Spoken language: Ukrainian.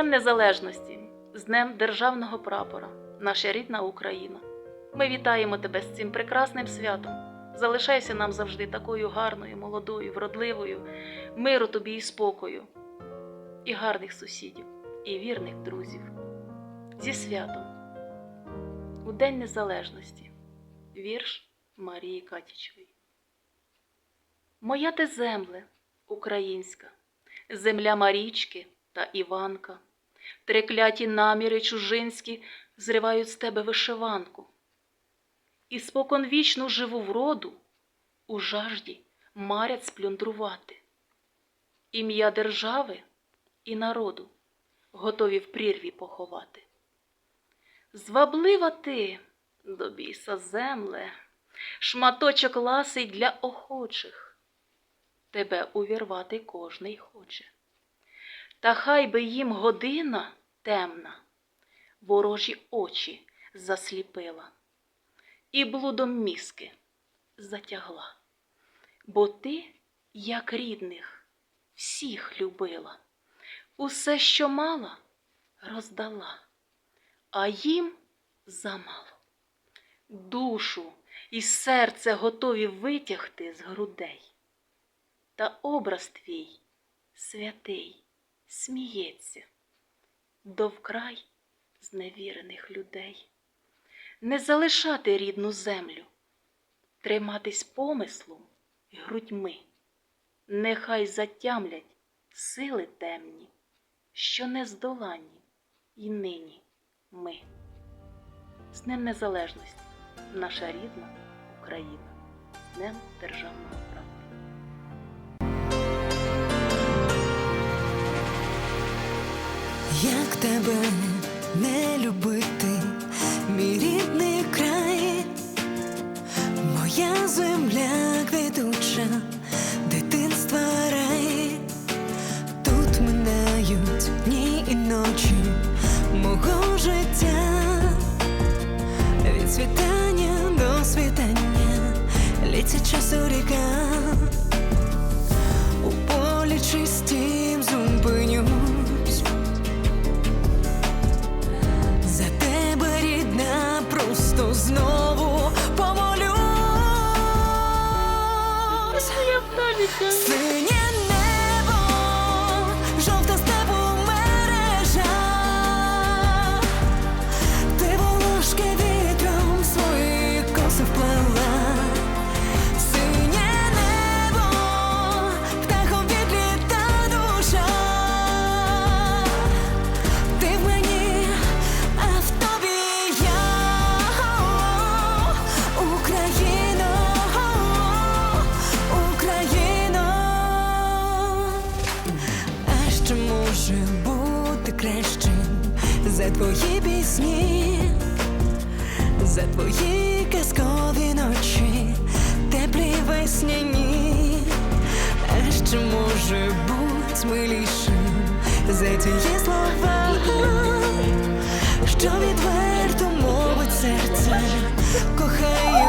Днем Незалежності, з Днем Державного прапора, наша рідна Україна. Ми вітаємо тебе з цим прекрасним святом. Залишайся нам завжди такою гарною, молодою, вродливою, миру тобі і спокою, і гарних сусідів, і вірних друзів. Зі святом. У День Незалежності. Вірш Марії Катічевої. Моя ти земле, українська, земля Марічки та Іванка, трекляті наміри чужинські зривають з тебе вишиванку. І споконвічну живу вроду у жажді марять сплюндрувати. Ім'я держави і народу готові в прірві поховати. Зваблива ти, до біса земле, шматочок ласий для охочих, тебе увірвати кожний хоче. Та хай би їм година темна, ворожі очі засліпила, і блудом мізки затягла, бо ти, як рідних, всіх любила, усе, що мала, роздала, а їм замало. Душу і серце готові витягти з грудей. Та образ твій святий сміється довкрай зневірених людей. Не залишати рідну землю, триматись помислом і грудьми. Нехай затямлять сили темні, що не здоланні і нині ми. З Днем Незалежності, наша рідна Україна, з Днем Державного прапора. Як тебе не любити, мій рідний край, моя земля квітуча, дитинства рай, тут минають дні і ночі мого життя, від світання до світання, літься часу ріка, просто знову помолюсь. Я небо, за твої пісні, за твої казкові ночі, теплі весняні, а що може бути милішим за ті слова, що відверто мовить серце, кохаю